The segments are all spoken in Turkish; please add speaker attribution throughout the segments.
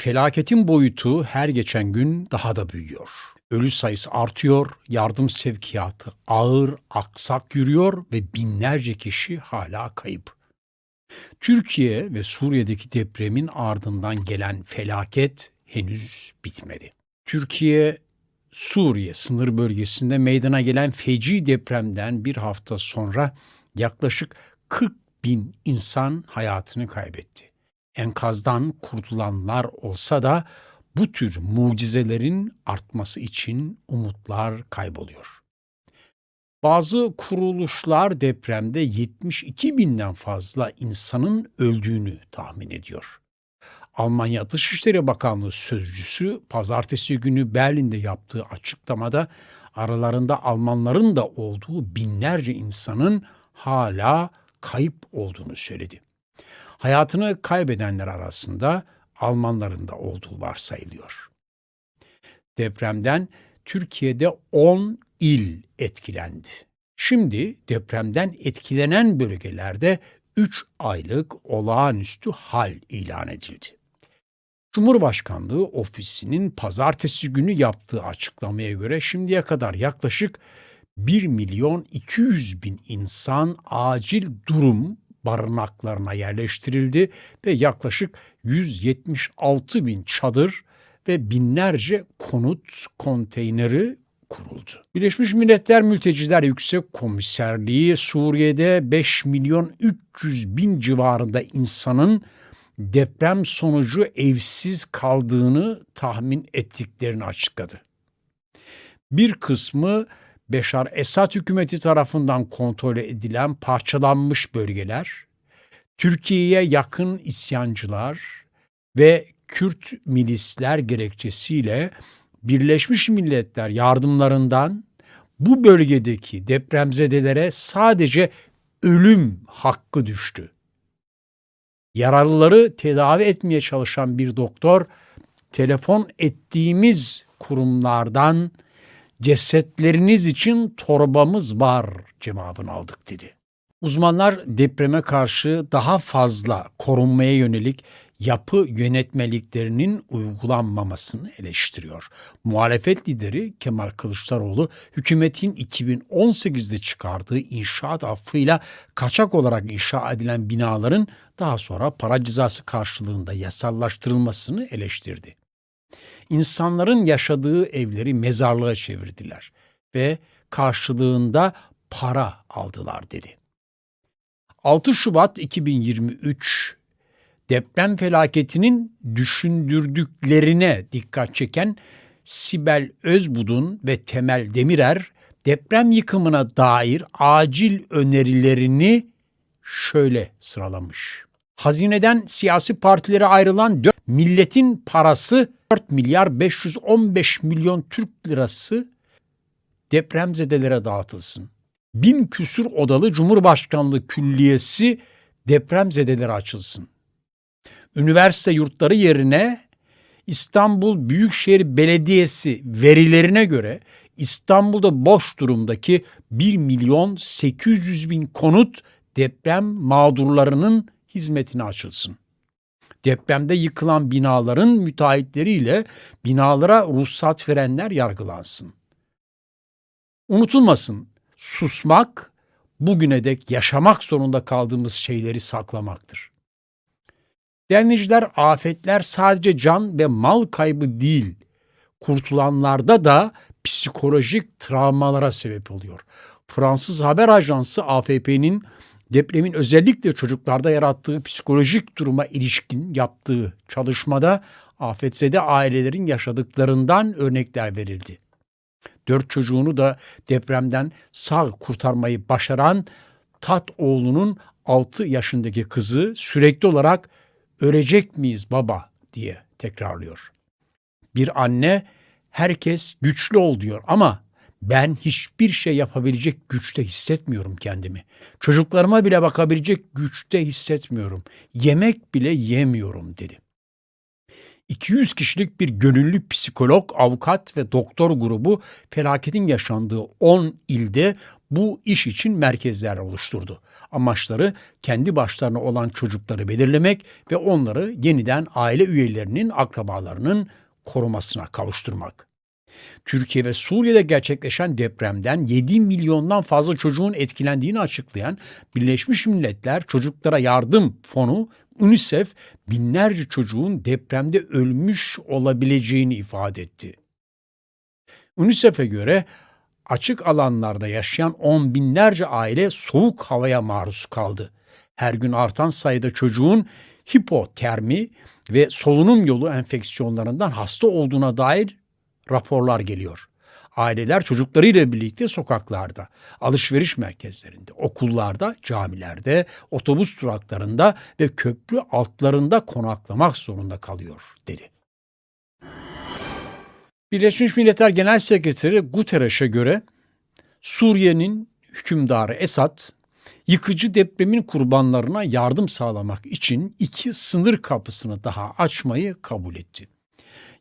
Speaker 1: Felaketin boyutu her geçen gün daha da büyüyor. Ölü sayısı artıyor, yardım sevkiyatı ağır, aksak yürüyor ve binlerce kişi hala kayıp. Türkiye ve Suriye'deki depremin ardından gelen felaket henüz bitmedi. Türkiye Suriye sınır bölgesinde meydana gelen feci depremden bir hafta sonra yaklaşık 40 bin insan hayatını kaybetti. Enkazdan kurtulanlar olsa da bu tür mucizelerin artması için umutlar kayboluyor. Bazı kuruluşlar depremde 72 binden fazla insanın öldüğünü tahmin ediyor. Almanya Dışişleri Bakanlığı sözcüsü pazartesi günü Berlin'de yaptığı açıklamada aralarında Almanların da olduğu binlerce insanın hala kayıp olduğunu söyledi. Hayatını kaybedenler arasında Almanların da olduğu varsayılıyor. Depremden Türkiye'de 10 il etkilendi. Şimdi depremden etkilenen bölgelerde 3 aylık olağanüstü hal ilan edildi. Cumhurbaşkanlığı ofisinin pazartesi günü yaptığı açıklamaya göre şimdiye kadar yaklaşık 1 milyon 200 bin insan acil durum barınaklarına yerleştirildi ve yaklaşık 176 bin çadır ve binlerce konut konteyneri kuruldu. Birleşmiş Milletler Mülteciler Yüksek Komiserliği Suriye'de 5 milyon 300 bin civarında insanın deprem sonucu evsiz kaldığını tahmin ettiklerini açıkladı. Bir kısmı Beşar Esad hükümeti tarafından kontrol edilen parçalanmış bölgeler, Türkiye'ye yakın isyancılar ve Kürt milisler gerekçesiyle Birleşmiş Milletler yardımlarından bu bölgedeki depremzedelere sadece ölüm hakkı düştü. Yaralıları tedavi etmeye çalışan bir doktor telefon ettiğimiz kurumlardan cesetleriniz için torbamız var cevabını aldık dedi. Uzmanlar depreme karşı daha fazla korunmaya yönelik yapı yönetmeliklerinin uygulanmamasını eleştiriyor. Muhalefet lideri Kemal Kılıçdaroğlu hükümetin 2018'de çıkardığı inşaat affıyla kaçak olarak inşa edilen binaların daha sonra para cezası karşılığında yasallaştırılmasını eleştirdi. İnsanların yaşadığı evleri mezarlığa çevirdiler ve karşılığında para aldılar dedi. 6 Şubat 2023 deprem felaketinin düşündürdüklerine dikkat çeken Sibel Özbudun ve Temel Demirer deprem yıkımına dair acil önerilerini şöyle sıralamış. Hazineden siyasi partilere ayrılan 4 milletin parası 4 milyar 515 milyon Türk lirası depremzedelere dağıtılsın. Bin küsür odalı Cumhurbaşkanlığı Külliyesi depremzedelere açılsın üniversite yurtları yerine İstanbul Büyükşehir Belediyesi verilerine göre İstanbul'da boş durumdaki 1 milyon 800 bin konut deprem mağdurlarının hizmetine açılsın. Depremde yıkılan binaların müteahhitleriyle binalara ruhsat verenler yargılansın. Unutulmasın, susmak bugüne dek yaşamak zorunda kaldığımız şeyleri saklamaktır. Denizciler afetler sadece can ve mal kaybı değil, kurtulanlarda da psikolojik travmalara sebep oluyor. Fransız haber ajansı AFP'nin depremin özellikle çocuklarda yarattığı psikolojik duruma ilişkin yaptığı çalışmada afetzede ailelerin yaşadıklarından örnekler verildi. Dört çocuğunu da depremden sağ kurtarmayı başaran Tat oğlunun 6 yaşındaki kızı sürekli olarak ölecek miyiz baba diye tekrarlıyor. Bir anne herkes güçlü ol diyor ama ben hiçbir şey yapabilecek güçte hissetmiyorum kendimi. Çocuklarıma bile bakabilecek güçte hissetmiyorum. Yemek bile yemiyorum dedi. 200 kişilik bir gönüllü psikolog, avukat ve doktor grubu felaketin yaşandığı 10 ilde bu iş için merkezler oluşturdu. Amaçları kendi başlarına olan çocukları belirlemek ve onları yeniden aile üyelerinin, akrabalarının korumasına kavuşturmak. Türkiye ve Suriye'de gerçekleşen depremden 7 milyondan fazla çocuğun etkilendiğini açıklayan Birleşmiş Milletler Çocuklara Yardım Fonu UNICEF binlerce çocuğun depremde ölmüş olabileceğini ifade etti. UNICEF'e göre açık alanlarda yaşayan on binlerce aile soğuk havaya maruz kaldı. Her gün artan sayıda çocuğun hipotermi ve solunum yolu enfeksiyonlarından hasta olduğuna dair raporlar geliyor. Aileler çocuklarıyla birlikte sokaklarda, alışveriş merkezlerinde, okullarda, camilerde, otobüs duraklarında ve köprü altlarında konaklamak zorunda kalıyor dedi. Birleşmiş Milletler Genel Sekreteri Guterres'e göre Suriye'nin hükümdarı Esad yıkıcı depremin kurbanlarına yardım sağlamak için iki sınır kapısını daha açmayı kabul etti.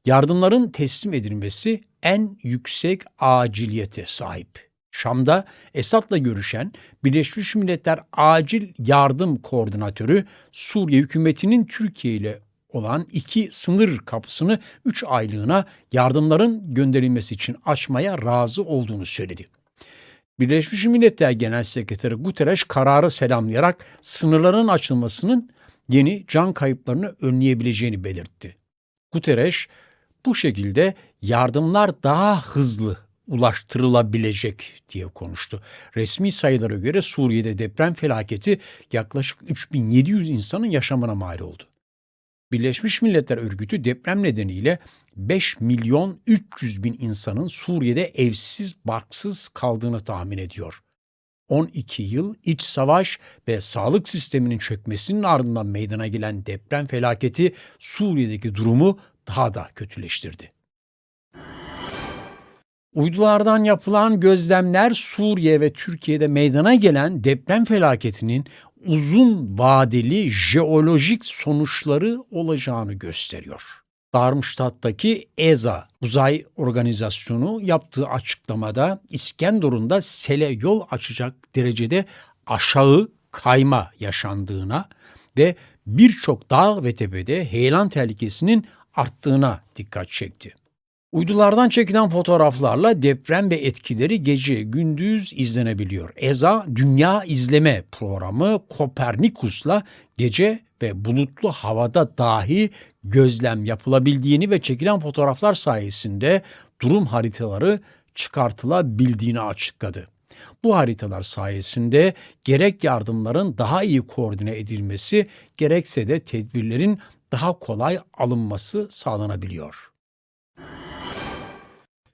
Speaker 1: Yardımların teslim edilmesi en yüksek aciliyete sahip. Şam'da Esad'la görüşen Birleşmiş Milletler Acil Yardım Koordinatörü Suriye hükümetinin Türkiye ile olan iki sınır kapısını 3 aylığına yardımların gönderilmesi için açmaya razı olduğunu söyledi. Birleşmiş Milletler Genel Sekreteri Guterres kararı selamlayarak sınırların açılmasının yeni can kayıplarını önleyebileceğini belirtti. Guterres bu şekilde yardımlar daha hızlı ulaştırılabilecek diye konuştu. Resmi sayılara göre Suriye'de deprem felaketi yaklaşık 3700 insanın yaşamına mal oldu. Birleşmiş Milletler Örgütü deprem nedeniyle 5 milyon 300 bin insanın Suriye'de evsiz, barksız kaldığını tahmin ediyor. 12 yıl iç savaş ve sağlık sisteminin çökmesinin ardından meydana gelen deprem felaketi Suriye'deki durumu daha da kötüleştirdi. Uydulardan yapılan gözlemler Suriye ve Türkiye'de meydana gelen deprem felaketinin uzun vadeli jeolojik sonuçları olacağını gösteriyor. Darmstadt'taki ESA uzay organizasyonu yaptığı açıklamada İskenderun'da sele yol açacak derecede aşağı kayma yaşandığına ve birçok dağ ve tepede heyelan tehlikesinin arttığına dikkat çekti. Uydulardan çekilen fotoğraflarla deprem ve etkileri gece gündüz izlenebiliyor. ESA Dünya İzleme Programı Kopernikus'la gece ve bulutlu havada dahi gözlem yapılabildiğini ve çekilen fotoğraflar sayesinde durum haritaları çıkartılabildiğini açıkladı. Bu haritalar sayesinde gerek yardımların daha iyi koordine edilmesi gerekse de tedbirlerin daha kolay alınması sağlanabiliyor.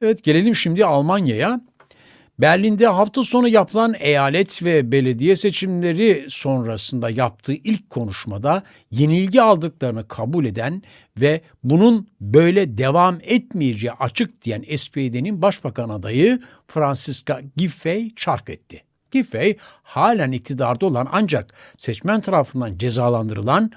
Speaker 1: Evet gelelim şimdi Almanya'ya. Berlin'de hafta sonu yapılan eyalet ve belediye seçimleri sonrasında yaptığı ilk konuşmada yenilgi aldıklarını kabul eden ve bunun böyle devam etmeyeceği açık diyen SPD'nin başbakan adayı Franziska Giffey çark etti. Giffey halen iktidarda olan ancak seçmen tarafından cezalandırılan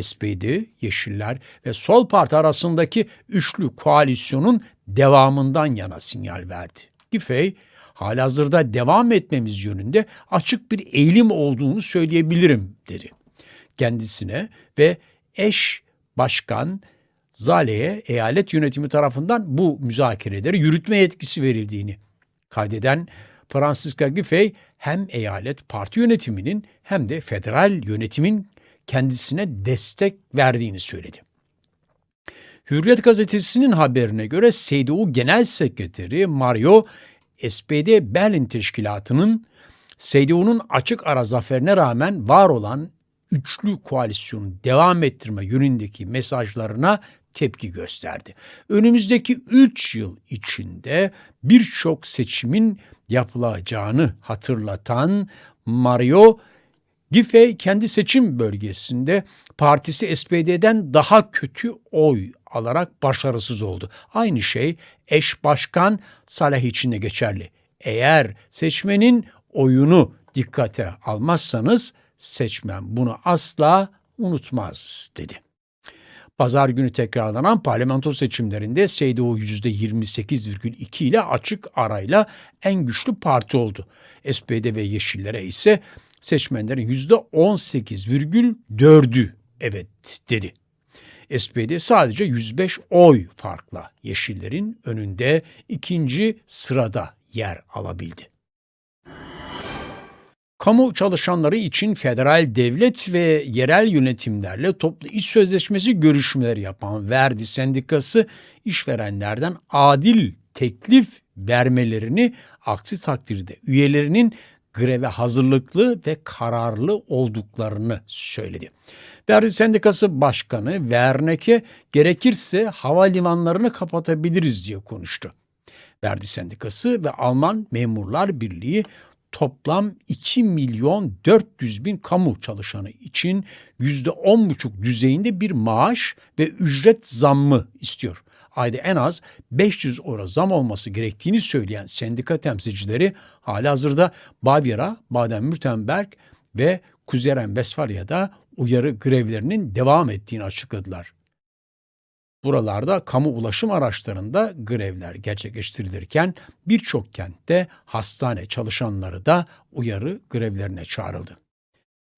Speaker 1: SPD, Yeşiller ve Sol Parti arasındaki üçlü koalisyonun devamından yana sinyal verdi. Giffey, halihazırda devam etmemiz yönünde açık bir eğilim olduğunu söyleyebilirim dedi. Kendisine ve eş başkan Zale'ye eyalet yönetimi tarafından bu müzakereleri yürütme yetkisi verildiğini kaydeden Franziska Giffey hem eyalet parti yönetiminin hem de federal yönetimin kendisine destek verdiğini söyledi. Hürriyet gazetesinin haberine göre CDU Genel Sekreteri Mario SPD Berlin Teşkilatı'nın CDU'nun açık ara zaferine rağmen var olan üçlü koalisyonu devam ettirme yönündeki mesajlarına tepki gösterdi. Önümüzdeki 3 yıl içinde birçok seçimin yapılacağını hatırlatan Mario Giffey kendi seçim bölgesinde partisi SPD'den daha kötü oy alarak başarısız oldu. Aynı şey eş başkan Saleh için de geçerli. Eğer seçmenin oyunu dikkate almazsanız seçmen bunu asla unutmaz dedi. Pazar günü tekrarlanan parlamento seçimlerinde CDU %28,2 ile açık arayla en güçlü parti oldu. SPD ve Yeşillere ise seçmenlerin %18,4'ü evet dedi. SPD sadece 105 oy farkla Yeşillerin önünde ikinci sırada yer alabildi. Kamu çalışanları için federal devlet ve yerel yönetimlerle toplu iş sözleşmesi görüşmeleri yapan Verdi Sendikası işverenlerden adil teklif vermelerini aksi takdirde üyelerinin greve hazırlıklı ve kararlı olduklarını söyledi. Verdi Sendikası Başkanı Verneke gerekirse havalimanlarını kapatabiliriz diye konuştu. Verdi Sendikası ve Alman Memurlar Birliği toplam 2 milyon 400 bin kamu çalışanı için %10,5 düzeyinde bir maaş ve ücret zammı istiyor. Ayda en az 500 euro zam olması gerektiğini söyleyen sendika temsilcileri halihazırda Bavyera, Baden-Württemberg ve Kuzey Ren-Vesfalya'da uyarı grevlerinin devam ettiğini açıkladılar. Buralarda kamu ulaşım araçlarında grevler gerçekleştirilirken birçok kentte hastane çalışanları da uyarı grevlerine çağrıldı.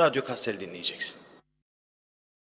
Speaker 2: Radyo Kassel dinleyeceksin.